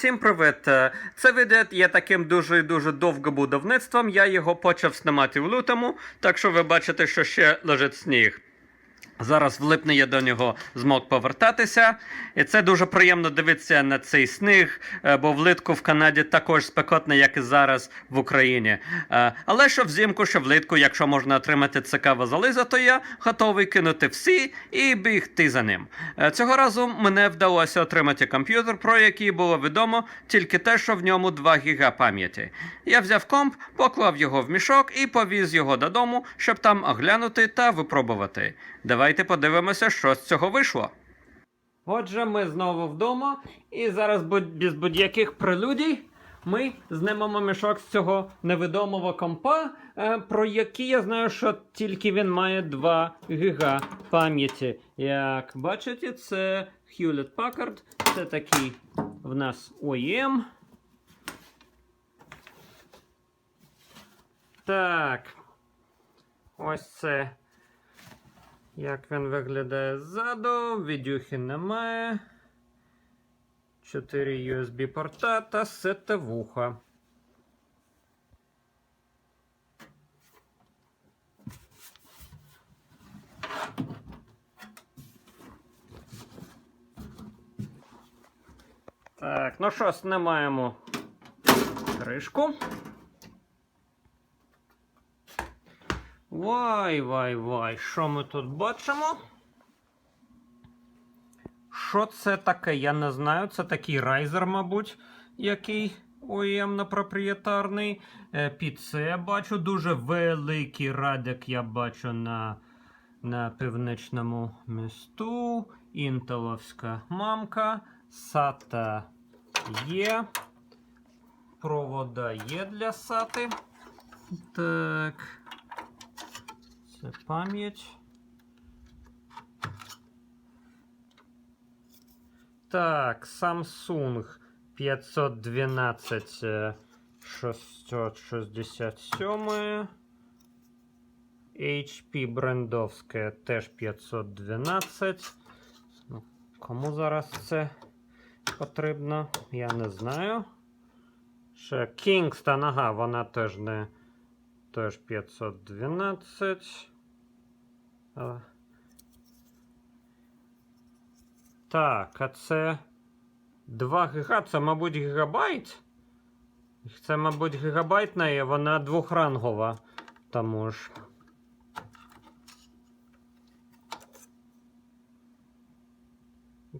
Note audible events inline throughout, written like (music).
Всім привіт! Е, Це відео є таким дуже дуже довгим будівництвом. Я його почав знімати в лютому, так що ви бачите, що ще лежить сніг. Зараз в липні я до нього змог повертатися, і це дуже приємно дивитися на цей сніг, е, бо влітку в Канаді також спекотно, як і зараз в Україні. Е, Але що взимку, що влітку, якщо можна отримати цікаве залізо, то я готовий кинути всі і бігти за ним. Е, Цього разу мене вдалося отримати комп'ютер, про який було відомо тільки те, що в ньому 2 гіга пам'яті. Я взяв комп, поклав його в мішок і повіз його додому, щоб там оглянути та випробувати. Давайте подивимося, що з цього вийшло. Отже, ми знову вдома, і зараз без будь-яких прелюдій ми знімемо мішок з цього невідомого компа, е, про який я знаю, що тільки він має 2 гіга пам'яті. Як бачите, це Hewlett Packard, це такий в нас OEM. Так. Ось це. Як він виглядає ззаду, відюхи немає. 4 USB порта та сетевуха. Так, ну що, знімаємо кришку. Вай, вай, вай, що ми тут бачимо? Що це таке? Я не знаю. Це такий райзер, мабуть, який OEM проприєтарний. Е, Під це я бачу дуже великий радик я бачу на, на північному місту. Інтеловська мамка. SATA є. Провода є для SATA. Так. Це пам'ять. Так, Samsung 512 е, 667. HP брендовське теж 512. Ну, Кому зараз це потрібно? Я не знаю. Ще Kingston, ага, вона теж не. Теж 512. Так, а це 2 гіга, це, мабуть, гігабайт. Це, мабуть, гігабайтна і вона двохрангова. Тому ж.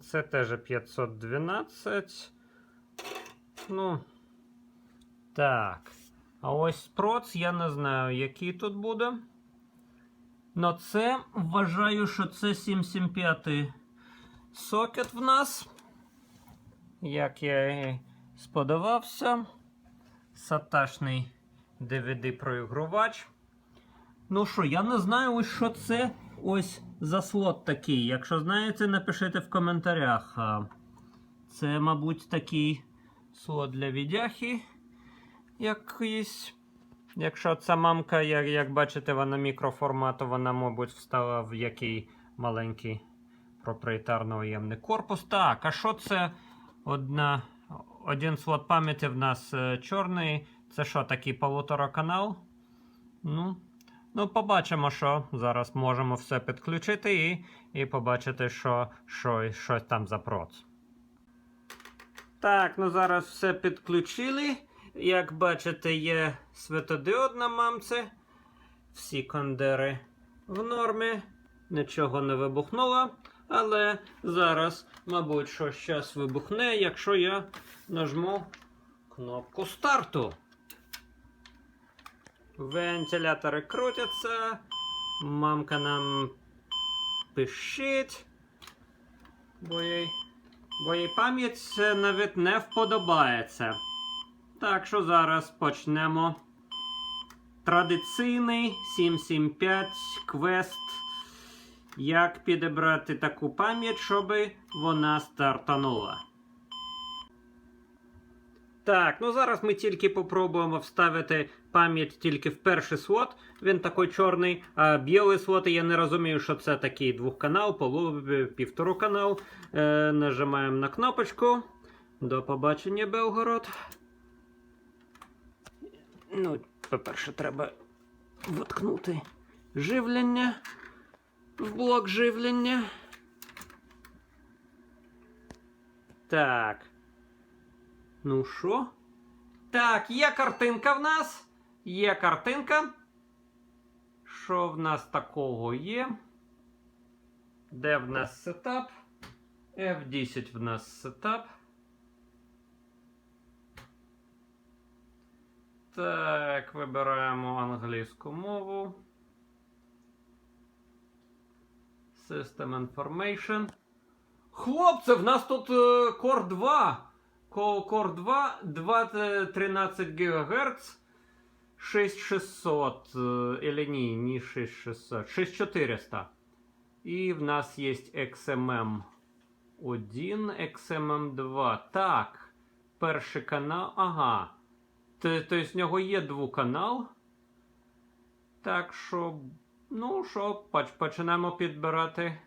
Це теж 512. Ну. Так. А ось проц я не знаю, який тут буде. Но це вважаю, що це 775 сокет в нас. Як я і сподівався. Саташний DVD-проігрувач. Ну що, я не знаю, ось що це ось за слот такий. Якщо знаєте, напишіть в коментарях. Це, мабуть, такий слот для відяхи якийсь. Якщо ця мамка, як, як бачите, вона мікроформату, вона, мабуть, встала в який маленький проприєтарно уємний корпус. Так, а що це одна, один слот пам'яті в нас е, чорний? Це що, такий полутораканал? Ну, ну, побачимо, що зараз можемо все підключити і, і побачити, що, що, що там за проц. Так, ну зараз все підключили. Як бачите, є світодіод на мамці. Всі кондери в нормі. Нічого не вибухнуло. Але зараз, мабуть, що щас вибухне, якщо я нажму кнопку старту. Вентилятори крутяться. Мамка нам пишить. Бо їй, бо їй пам'ять навіть не вподобається. Так що зараз почнемо. Традиційний 775 квест. Як підібрати таку пам'ять, щоб вона стартанула. Так, ну зараз ми тільки попробуємо вставити пам'ять тільки в перший слот. Він такий чорний, а білий слот, я не розумію, що це такий двохканал, полу, півтору канал. Е, нажимаємо на кнопочку. До побачення, Белгород. Ну, по-перше, треба воткнути живлення в блок живлення. Так. Ну що? Так, є картинка в нас. Є картинка. Що в нас такого є? Де в нас сетап? F10 в нас сетап. Так, вибираємо англійську мову. System Information. Хлопці, в нас тут е, Core 2. Core 2, 213 ГГц. 6600. э, Или ні, не 6600. 6400. І в нас є XMM 1, XMM 2. Так. Перший канал. Ага. Тобто в нього є двоканал. Так що, ну що, поч- починаємо підбирати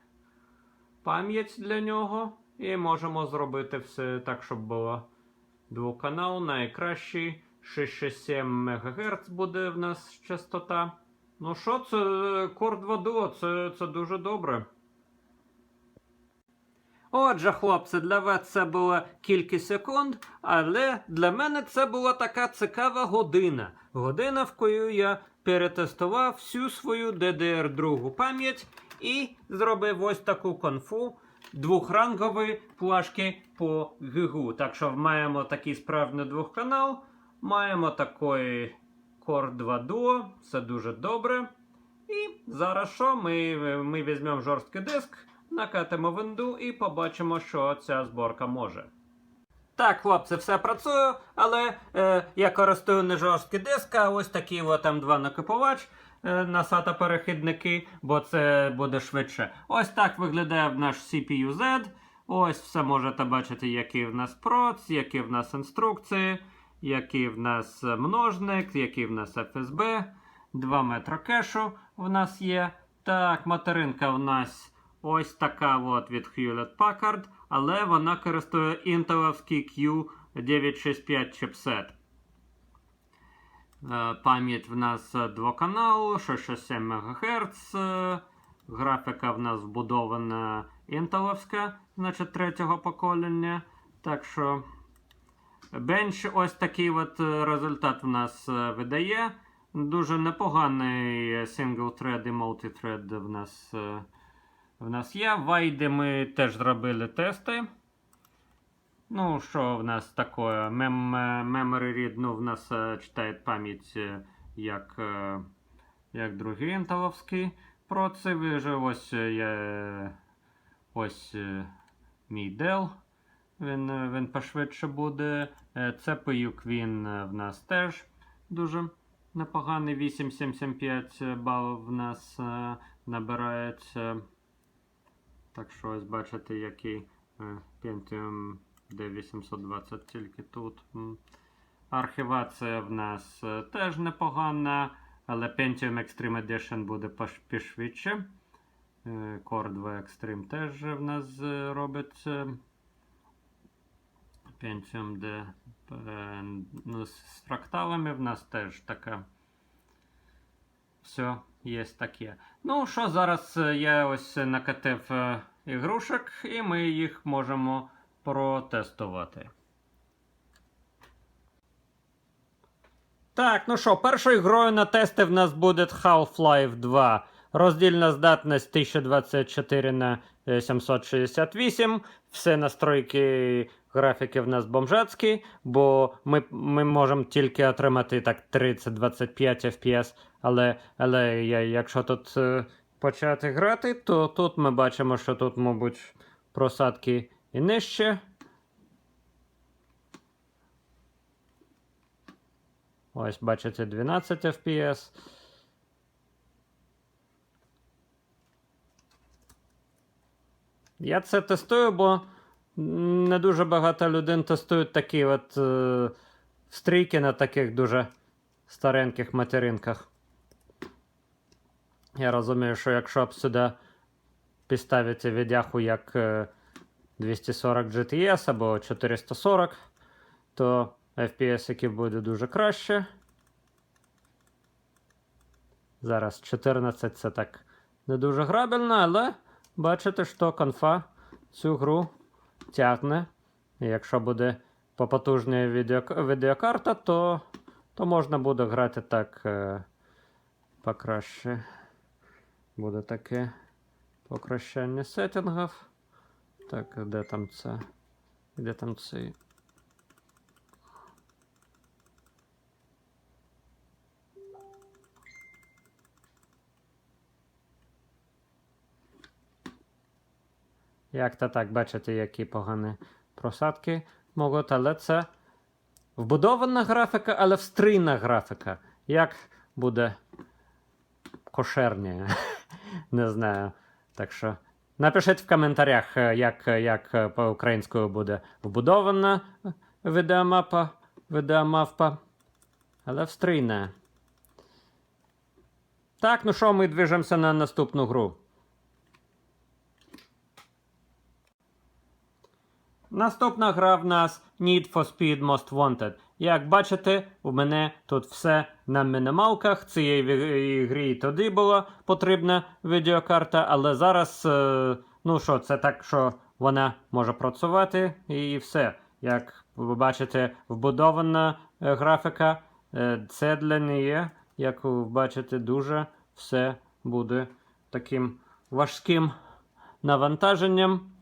пам'ять для нього. І можемо зробити все так, щоб було двоканал. Найкращий 667 МГц буде в нас частота. Ну що, це Core 2 Duo, це, це дуже добре. Отже, хлопці, для вас це було кілька секунд, але для мене це була така цікава година. Година, в яку я перетестував всю свою DDR2 пам'ять і зробив ось таку конфу двохрангової плашки по ГГУ. Так що маємо такий справжній двохканал, маємо такий Core 2 Duo, це дуже добре. І зараз що? Ми, ми візьмемо жорсткий диск, накатимо винду і побачимо, що ця зборка може. Так, хлопці, все працює, але е, я користую не жорсткий диск, а ось такі от там два накопувач е, на SATA перехідники, бо це буде швидше. Ось так виглядає наш CPU-Z. Ось все можете бачити, який в нас проц, які в нас інструкції, який в нас множник, який в нас FSB. 2 метри кешу в нас є. Так, материнка в нас ось така от від Hewlett Packard, але вона користує інтеловський Q965 чипсет. Пам'ять в нас е, двоканал, 667 МГц. е, Графіка в нас вбудована інтеловська, значить третього покоління. Так що бенч ось такий от е, результат в нас е, видає. Дуже непоганий single thread і multithread в нас, в нас є. В Вайді ми теж зробили тести. Ну, що в нас таке? Мем, е, memory read, ну, в нас е, читає пам'ять е, як, як другий інтеловський проци. Ви же ось е, ось мій Dell. Він, він пошвидше буде. Е, CPU Queen е, в нас теж дуже непоганий 8,75 балів в нас набирається. Так що ось бачите, який е, Pentium D820 тільки тут. Архівація в нас е, теж непогана, але Pentium Extreme Edition буде пішвидше. Е, Core 2 Extreme теж в нас робить. е, Pentium D ну, з фракталами в нас теж така. Все, є таке. Ну що, зараз е, я ось накатив е, ігрушок, і ми їх можемо протестувати. Так, ну що, першою грою на тести в нас буде Half-Life 2. Роздільна здатність 1024 на е, 768. Все настройки графіки в нас бомжацькі, бо ми, ми можемо тільки отримати так 30-25 FPS. Але, але якщо тут е, почати грати, то тут ми бачимо, що тут, мабуть, просадки і нижче. Ось, бачите, 12 FPS. Я це тестую, бо не дуже багато людей тестують такі от е, стрійки на таких дуже стареньких материнках. Я розумію, що якщо б сюди підставити відяху як е, 240 GTS або 440, то FPS буде дуже краще. Зараз 14 це так не дуже грабельно, але бачите, що конфа цю гру тягне. Якщо буде попотужна відео, відеокарта, то, то можна буде грати так е, покраще. Буде таке покращання сеттингів. Так, де там це? Де там цей? Як то так, бачите, які погані просадки можуть, але це вбудована графіка, але встроєна графіка. Як буде кошерніше? (laughs) Не знаю. Так що напишіть в коментарях, е, як, як е, по-українською буде вбудована відеомапа, відеомавпа, але встроєна. Так, ну що, ми движемося на наступну гру. Наступна гра в нас Need for Speed Most Wanted. Як бачите, у мене тут все на мінімалках. Цієї грі і тоді була потрібна відеокарта, але зараз, е, ну що, це так, що вона може працювати і все. Як ви бачите, вбудована е, графіка, е, це для неї, як ви бачите, дуже все буде таким важким навантаженням.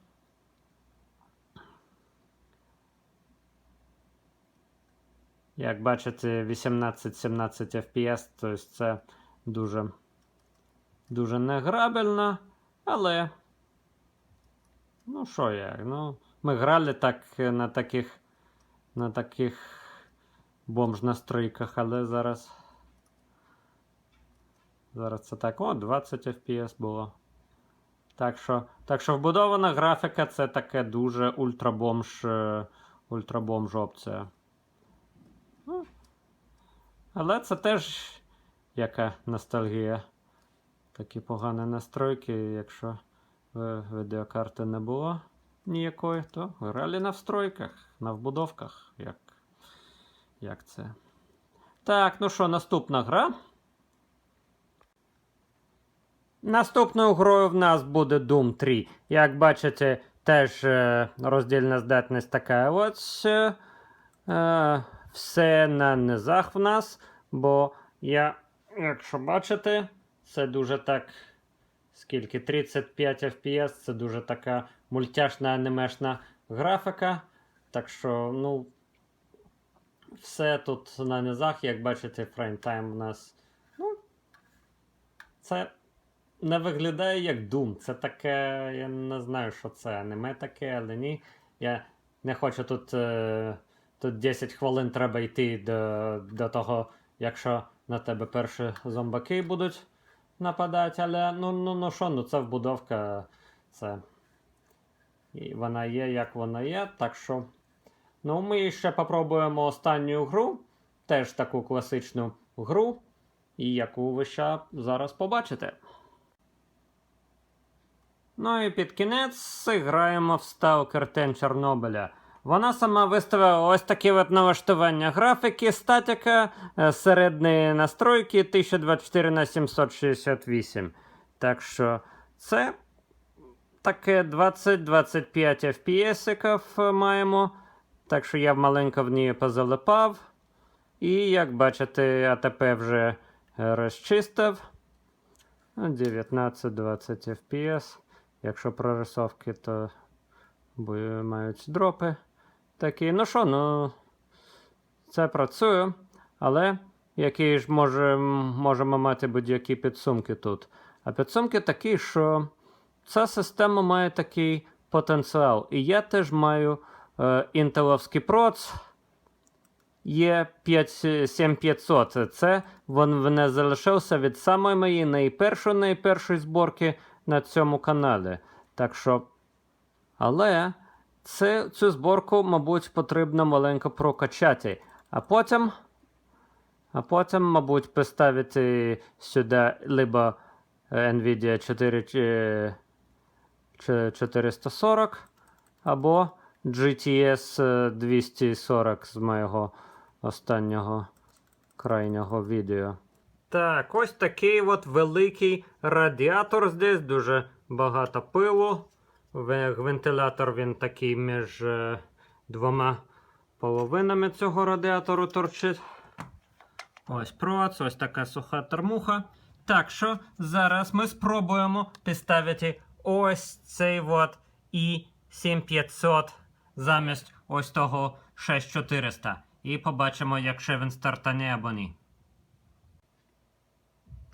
Як бачите, 18-17 FPS, тобто це дуже, дуже неграбельно, але. Ну, що я? Ну, ми грали так е, на таких на таких бомж-настройках, але зараз. Зараз це так. О, 20 FPS було. Так що, так що вбудована графіка це таке дуже ультрабомж, е, ультрабомж опція. Але це теж яка ностальгія. Такі погані настройки, якщо відеокарти не було ніякої, то грали на встройках, на вбудовках. Як, як це. Так, ну що, наступна гра. Наступною грою в нас буде Doom 3. Як бачите, теж е, роздільна здатність така ось. Е, е, все на низах в нас, бо я, якщо бачите, це дуже так. Скільки? 35 FPS, це дуже така мультяшна анімешна графіка. Так що, ну, все тут на низах, як бачите, фреймтайм у нас. Ну, це не виглядає як Doom. Це таке, я не знаю, що це аніме таке, але ні. Я не хочу тут. Е, тут 10 хвилин треба йти до, до того, якщо на тебе перші зомбаки будуть нападати, але ну ну ну що, ну це вбудовка. Це. І вона є, як вона є. Так що. Ну, ми ще попробуємо останню гру. Теж таку класичну гру, і яку ви ще зараз побачите. Ну і під кінець граємо в Stalker 10 Чорнобиля. Вона сама виставила ось такі от налаштування графіки, статика, е, середні настройки 1024 на 768. Так що це таке 20-25 FPS маємо. Так що я маленько в ній позалипав. І як бачите, АТП вже е, розчистив. 19-20 FPS. Якщо прорисовки, то мають дропи. Такі, ну що, ну це працює, але які ж може, можемо мати будь-які підсумки тут. А підсумки такі, що ця система має такий потенціал. І я теж маю е, інтеловський проц. Є 7500. Це він мене залишився від самої моєї найпершої найпершої зборки на цьому каналі. Так що. Але це, цю зборку, мабуть, потрібно маленько прокачати. А потім, а потім, мабуть, поставити сюди либо е, Nvidia 4, чи- чи 440, або GTS е, 240 з моєго останнього крайнього відео. Так, ось такий от великий радіатор здесь, дуже багато пилу. Ве- Вентилятор він такий між е, двома половинами цього радіатору торчить. Ось проц, ось така суха термуха. Так що зараз ми спробуємо підставити ось цей от і 7500 замість ось того 6400. І побачимо, якщо він стартане або ні.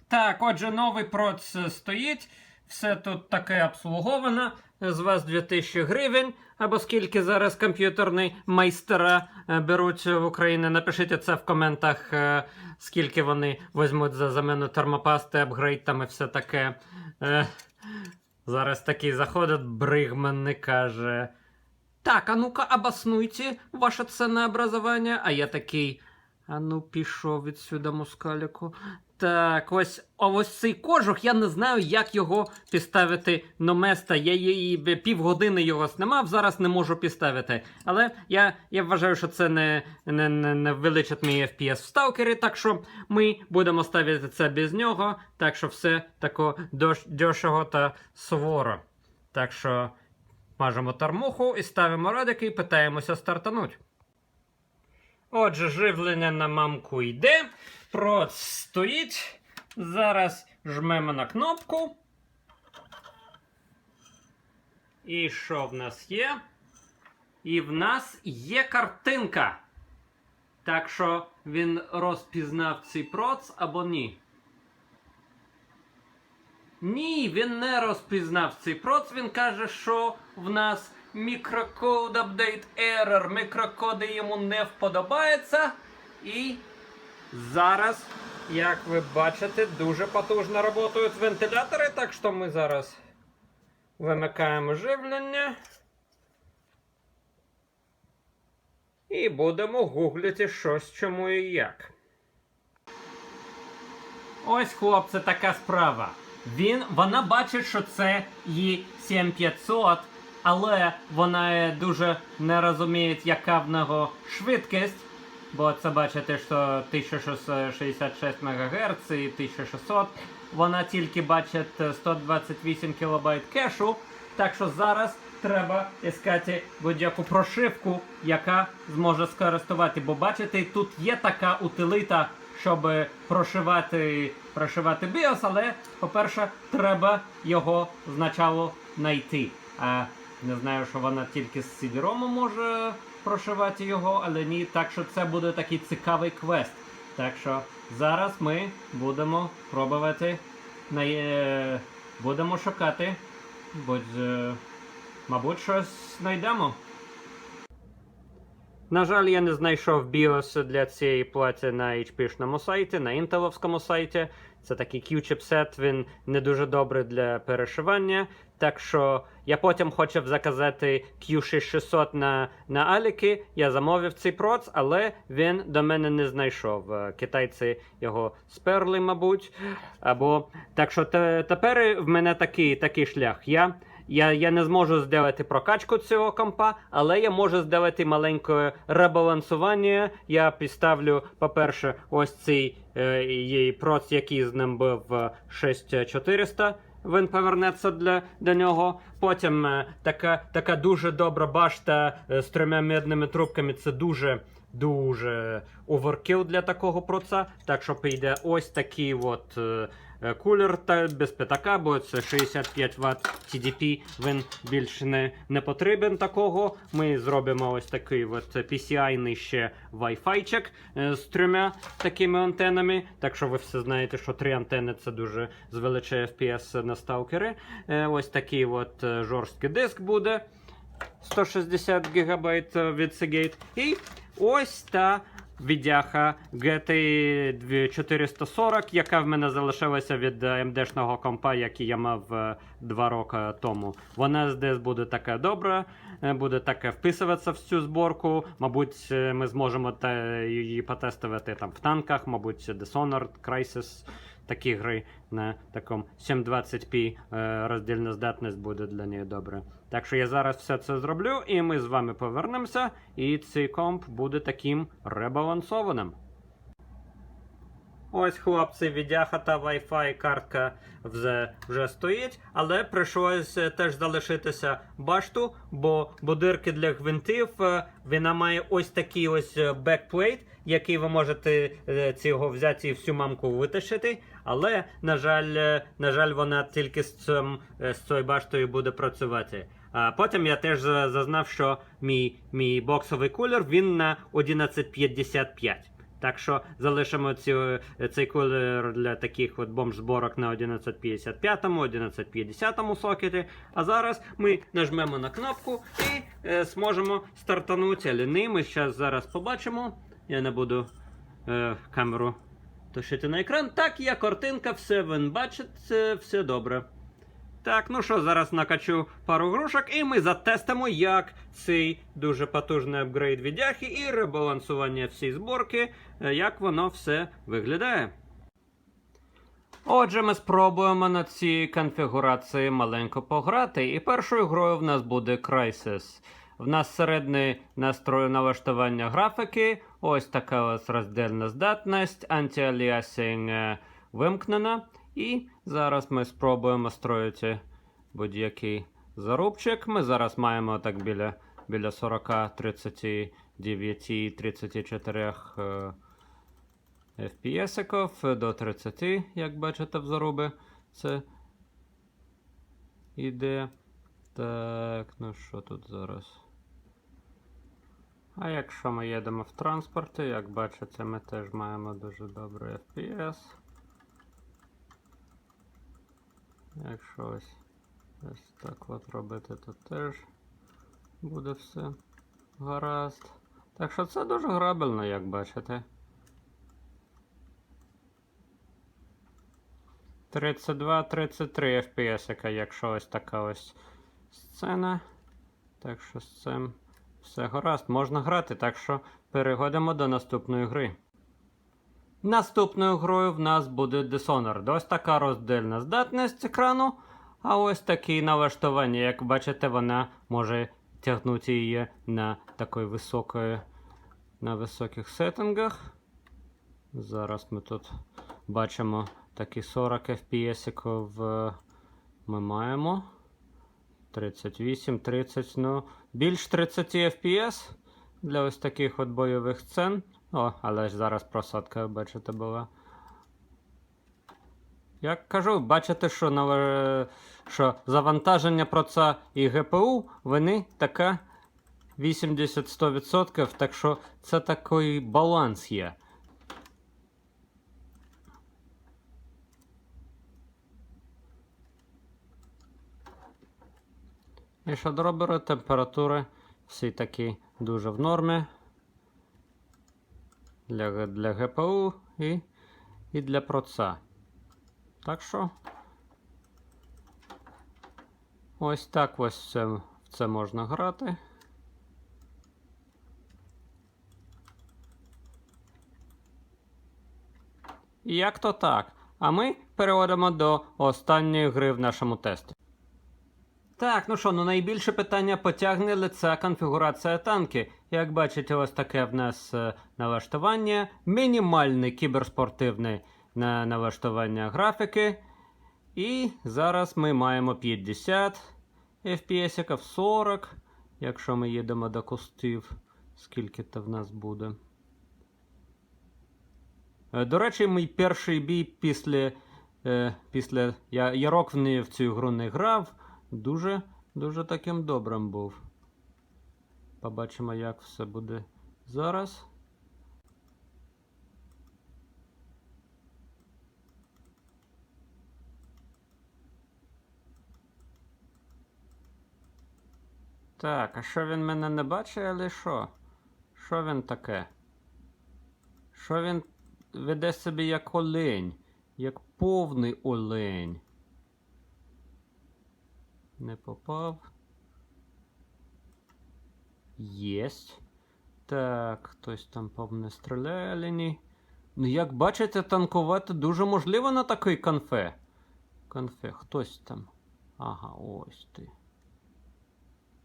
Так, отже, новий проц стоїть. Все тут таке обслуговане. З вас 2000 гривень. Або скільки зараз комп'ютерні майстера е, беруть в Україні. Напишіть це в коментах, е, скільки вони візьмуть за замену термопасти, апгрейд там і все таке. Е, Зараз такий заходить Бригман і каже. Так, а ну-ка, обоснуйте ваше ценне образування. А я такий. А ну, пішов відсюди, мускаліку. Так, ось, а ось цей кожух, я не знаю, як його підставити на место. Я її півгодини його знімав, зараз не можу підставити. Але я, я вважаю, що це не, не, не, не виличить мій FPS в сталкері, так що ми будемо ставити це без нього. Так що все тако дешево та суворо. Так що мажемо тармуху і ставимо радики і питаємося стартануть. Отже, живлення на мамку йде. Проц стоїть. Зараз жмемо на кнопку. І що в нас є? І в нас є картинка. Так що він розпізнав цей проц або ні. Ні, він не розпізнав цей проц. Він каже, що в нас мікрокод update error. Мікрокоди йому не вподобаються. І зараз, як ви бачите, дуже потужно працюють вентилятори. Так що ми зараз вимикаємо живлення. І будемо гуглити щось чому і як. Ось, хлопці, така справа. Він, вона бачить, що це її 7500, але вона е, дуже не розуміє, яка в нього швидкість. Бо це бачите, що 1666 МГц і 1600. Вона тільки бачить е, 128 кБ кешу. Так що зараз треба іскати будь-яку прошивку, яка зможе скористувати. Бо бачите, тут є така утилита, щоб прошивати, прошивати BIOS, але, по-перше, треба його спочатку знайти. Не знаю, що вона тільки з CD-ROM може прошивати його, але ні. Так що це буде такий цікавий квест. Так що зараз ми будемо пробувати най... е, будемо шукати. Будь, е, мабуть, щось знайдемо. На жаль, я не знайшов BIOS для цієї плати на HP-шному сайті, на інтеловському сайті. Це такий Q-чипсет, він не дуже добрий для перешивання. Так що я потім хотів заказати Q6600 на, на Аліки. Я замовив цей проц, але він до мене не знайшов. Е, Китайці його сперли, мабуть. Або так що те, тепер в мене такий, такий шлях. Я я, я не зможу зробити прокачку цього компа, але я можу зробити маленьке ребалансування. Я підставлю, по-перше, ось цей е, проц, який з ним був е, 6400. Він повернеться для, для нього. Потім е, така, така дуже добра башта е, з трьома медними трубками. Це дуже дуже оверкіл для такого проца. Так що прийде ось такий от е, кулер та без п'ятака, бо це 65 Вт TDP, він більше не, не потрібен такого. Ми зробимо ось такий от PCI ще Wi-Fi е, з трьома такими антенами. Так що ви все знаєте, що три антени це дуже звеличає FPS на сталкери. Е, ось такий от е, жорсткий диск буде. 160 ГБ від Seagate. І ось та відяха GT 440, яка в мене залишилася від AMD-шного компа, який я мав е, два роки тому. Вона здесь буде така добра, е, буде таке вписуватися в цю зборку. Мабуть, е, ми зможемо її потестувати там в танках, мабуть, Dishonored, Crysis, такі гри на такому 720p е, роздільна здатність буде для неї добре. Так що я зараз все це зроблю, і ми з вами повернемося, і цей комп буде таким ребалансованим. Ось, хлопці, відяха та Wi-Fi картка вже, вже стоїть, але прийшлось е, теж залишитися башту, бо будирки для гвинтів е, вона має ось такий ось бекплейт, який ви можете цього взяти і всю мамку витащити. Але, на жаль, е, на жаль, вона тільки з, цим, е, з цією баштою буде працювати. А потім я теж зазнав, що мій, мій боксовий кулер він на 1155. Так що залишимо цю, цей кулер для таких от бомж-зборок на 1155, 1150 сокеті. А зараз ми нажмемо на кнопку і е, зможемо стартанути. Не ми зараз побачимо. Я не буду е, камеру тушити на екран. Так, є картинка, все він бачить, все добре. Так, ну що, зараз накачу пару грушок, і ми затестимо, як цей дуже потужний апгрейд відяхи і ребалансування всієї зборки, е, як воно все виглядає. Отже, ми спробуємо на цій конфігурації маленько пограти, і першою грою в нас буде Crysis. В нас середній настрой налаштування графіки, ось така ось роздільна здатність, антиаліасінг е, вимкнена. І зараз ми спробуємо строїти будь-який зарубчик. Ми зараз маємо так біля, біля 40, 39, 34 е, FPS до 30, як бачите в заруби. Це іде. Так, ну що тут зараз? А якщо ми їдемо в транспорті, як бачите, ми теж маємо дуже добрий FPS. Якщо ось, ось так от робити, то теж буде все гаразд. Так що це дуже грабельно, як бачите. 32-33 FPS, якщо ось така ось сцена. Так що з цим все гаразд, можна грати, так що переходимо до наступної гри. Наступною грою в нас буде Dishonored. Ось така роздільна здатність екрану, а ось такі налаштування. Як бачите, вона може тягнути її на такої високої, на високих сеттингах. Зараз ми тут бачимо такі 40 FPS ми маємо. 38, 30, ну, більш 30 FPS для ось таких от бойових сцен. О, але ж зараз просадка, бачите, була. Як кажу, бачите, що, на, що завантаження проца і ГПУ, вони така 80-100%, так що це такий баланс є. І шадробери температури всі такі дуже в нормі для, для ГПУ і, і для проца. Так що ось так ось це, в це можна грати. І як то так. А ми переходимо до останньої гри в нашому тесті. Так, ну що, ну найбільше питання потягне лице конфігурація танки. Як бачите, ось таке в нас е, налаштування. Мінімальне кіберспортивне на налаштування графіки. І зараз ми маємо 50 FPS, 40. Якщо ми їдемо до кустів, скільки то в нас буде. Е, До речі, мій перший бій після. е, після я, я рок в неї в цю гру не грав. Дуже, дуже таким добрим був. Побачимо, як все буде зараз. Так, а що він мене не бачить, але що? Що він таке? Що він веде себе як олень, як повний олень? Не попав. Єсть. Так, хтось там по не стріляє. Ну, як бачите, танкувати дуже можливо на такий конфе. Конфе, хтось там. Ага, ось ти.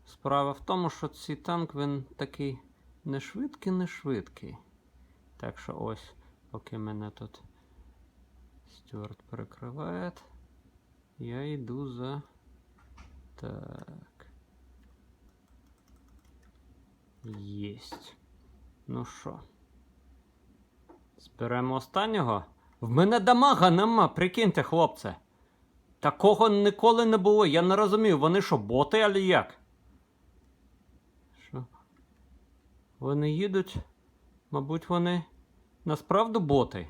Справа в тому, що цей танк він такий не швидкий, не швидкий. Так що ось, поки мене тут Стюарт перекриває, я йду за. Так. Єсть. Ну що? Зберемо останнього. В мене дамага нема, прикиньте, хлопце. Такого ніколи не було. Я не розумію, вони що, боти, але як? Що? Вони їдуть. Мабуть, вони насправді боти.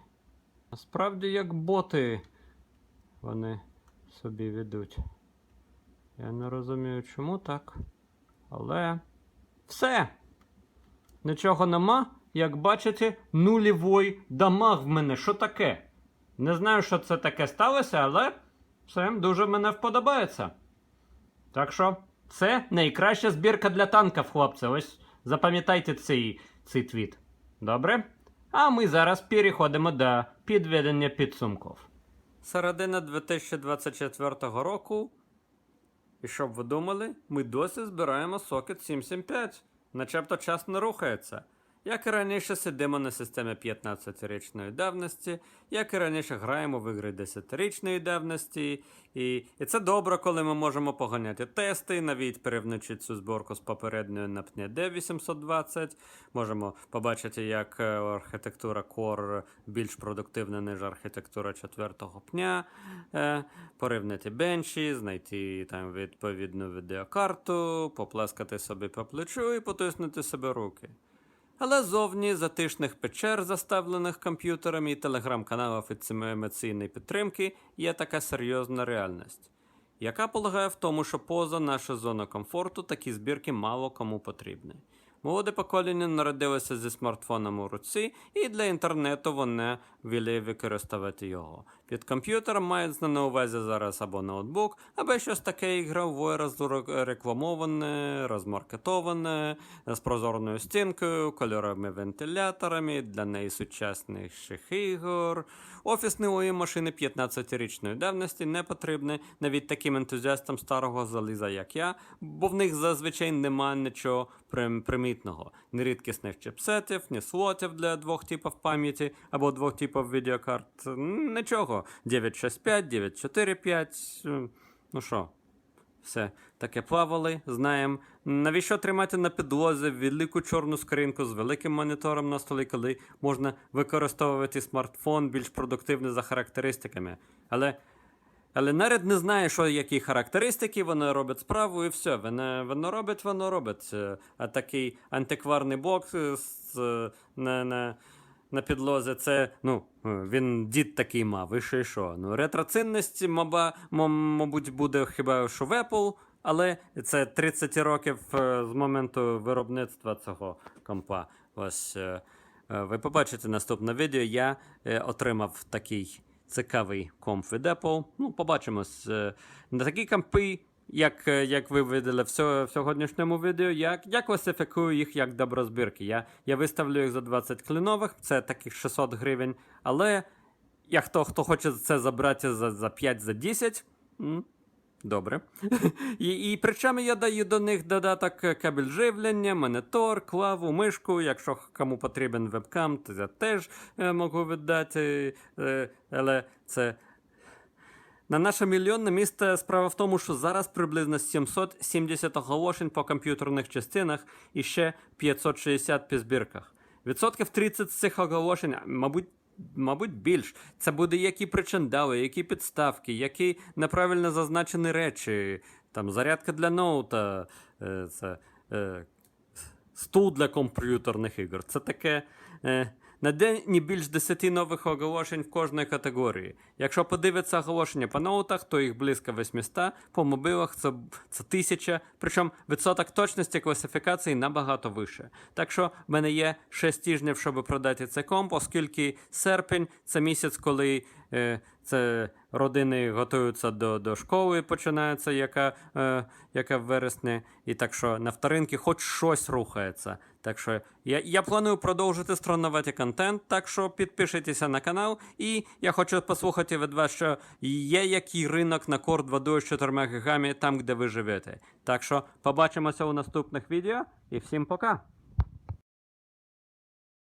Насправді, як боти вони собі ведуть. Я не розумію, чому так. Але все. Нічого нема. Як бачите, нулівой дамаг в мене. Що таке? Не знаю, що це таке сталося, але все дуже мене вподобається. Так що, це найкраща збірка для танків, хлопці. Ось запам'ятайте цей, цей твіт. Добре? А ми зараз переходимо до підведення підсумків. Середина 2024 року. І щоб ви думали, ми досі збираємо сокет 775. Начебто час не рухається. Як і раніше сидимо на системі 15-річної давності, як і раніше граємо в ігри 10-річної давності, і, і це добре, коли ми можемо поганяти тести, навіть порівнюючи цю зборку з попередньою на пні D820. Можемо побачити, як е, архітектура Core більш продуктивна, ніж архітектура 4-го пня, е, порівняти бенчі, знайти там відповідну відеокарту, поплескати собі по плечу і потиснути себе руки. Але зовні затишних печер, заставлених комп'ютерами і телеграм-каналів емоційної підтримки, є така серйозна реальність, яка полягає в тому, що поза нашу зону комфорту такі збірки мало кому потрібні. Молоде покоління народилося зі смартфоном у руці, і для інтернету вони вілі використовувати його. Під комп'ютером мають на увазі зараз або ноутбук, або щось таке ігрове, розрекламоване, розмаркетоване, з прозорною стінкою, кольоровими вентиляторами для найсучасніших ігор. Офісні машини 15-річної давності не потрібні навіть таким ентузіастам старого заліза, як я, бо в них зазвичай немає нічого прим- примітного. Ні рідкісних чіпсетів, ні слотів для двох типів пам'яті або двох типів відеокарт. Нічого. 965, 945. Ну що, все таке плавали, знаємо. Навіщо тримати на підлозі велику чорну скриньку з великим монітором на столі, коли можна використовувати смартфон більш продуктивний за характеристиками. Але, але наряд не знає, що які характеристики, воно робить справу і все. Воно, воно робить, воно робить. А такий антикварний бокс на, на, на підлозі, це, ну, е, він дід такий мав, і що, і що. Ну, ретроцінність, маба, мабуть, буде хіба що в Apple, але це 30 років е, з моменту виробництва цього компа. Ось е, ви побачите наступне відео. Я отримав такий цікавий комп від Apple. Ну, побачимось. На такі компи, як, е, як ви видали в, сьогоднішньому відео, як, я класифікую їх як доброзбірки. Я, я виставлю їх за 20 клінових, це таких 600 гривень. Але як хто, хто хоче це забрати за, за 5 за 10, добре. (laughs) і, і причому я даю до них додаток кабель живлення, монітор, клаву, мишку. Якщо кому потрібен вебкам, то я теж е, можу віддати. Е, але це. На наше мільйонне місто справа в тому, що зараз приблизно 770 оголошень по комп'ютерних частинах і ще 560 по збірках. Відсотків 30 з цих оголошень, мабуть, мабуть, більш. Це буде які причиндали, які підставки, які неправильно зазначені речі, там зарядка для ноута, е, це, е, стул для комп'ютерних ігор. Це таке. Е, на день не більш 10 нових оголошень в кожній категорії. Якщо подивитися оголошення по ноутах, то їх близько 800, по мобилах це, це 1000, причому відсоток точності класифікації набагато вище. Так що в мене є 6 тижнів, щоб продати цей комп, оскільки серпень це місяць, коли е, це родини готуються до, до школи, починається, яка, е, яка в вересні. І так що на вторинки хоч щось рухається. Так що я, я планую продовжити стронувати контент, так що підпишіться на канал. І я хочу послухати від вас, що є який ринок на корд водою з 4 гігами там, де ви живете. Так що побачимося у наступних відео і всім пока!